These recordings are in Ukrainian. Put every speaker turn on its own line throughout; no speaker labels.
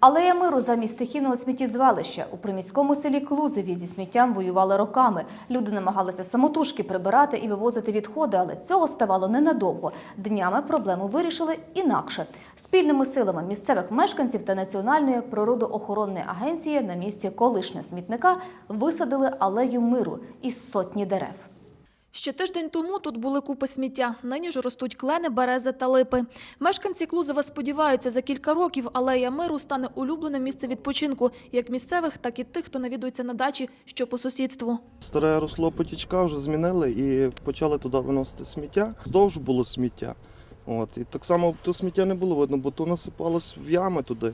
Алея миру замість стихійного сміттєзвалища у приміському селі Клузеві зі сміттям воювали роками. Люди намагалися самотужки прибирати і вивозити відходи, але цього ставало ненадовго. Днями проблему вирішили інакше. Спільними силами місцевих мешканців та Національної природоохоронної агенції на місці колишнього смітника висадили алею миру із сотні дерев.
Ще тиждень тому тут були купи сміття. Нині ж ростуть клени, берези та липи. Мешканці Клузова сподіваються, за кілька років алея миру стане улюбленим місцем відпочинку як місцевих, так і тих, хто навідується на дачі, що по сусідству.
Старе русло потічка вже змінили і почали туди виносити сміття. Вздовж було сміття. От. І так само то сміття не було видно, бо то насипалось в ями туди.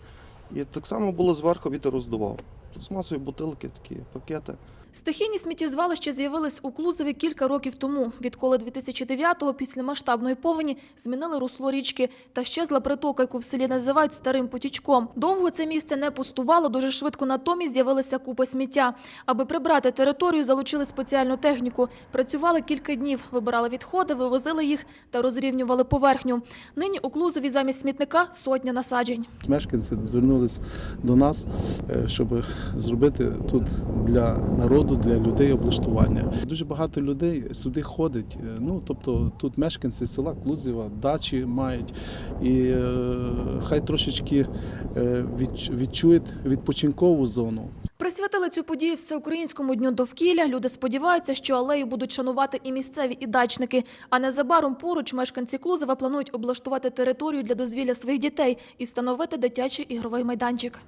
І так само було зверху вітер роздував. Пластмасові бутилки, такі пакети.
Стихійні сміттєзвалища з'явились у Клузові кілька років тому. Відколи 2009-го після масштабної повені змінили русло річки та щезла притока, яку в селі називають старим потічком. Довго це місце не пустувало, дуже швидко натомість з'явилися купи сміття. Аби прибрати територію, залучили спеціальну техніку. Працювали кілька днів, вибирали відходи, вивозили їх та розрівнювали поверхню. Нині у Клузові замість смітника сотня насаджень.
Мешканці звернулись до нас, е, щоб зробити тут для народу, для людей облаштування. Дуже багато людей сюди ходить. е, Ну тобто тут мешканці села Клузєва, дачі мають, і е, хай трошечки е, відч- відчують відпочинкову зону.
Присвятили цю подію всеукраїнському дню довкілля. Люди сподіваються, що алею будуть шанувати і місцеві, і дачники. А незабаром поруч мешканці Клузева планують облаштувати територію для дозвілля своїх дітей і встановити дитячий ігровий майданчик.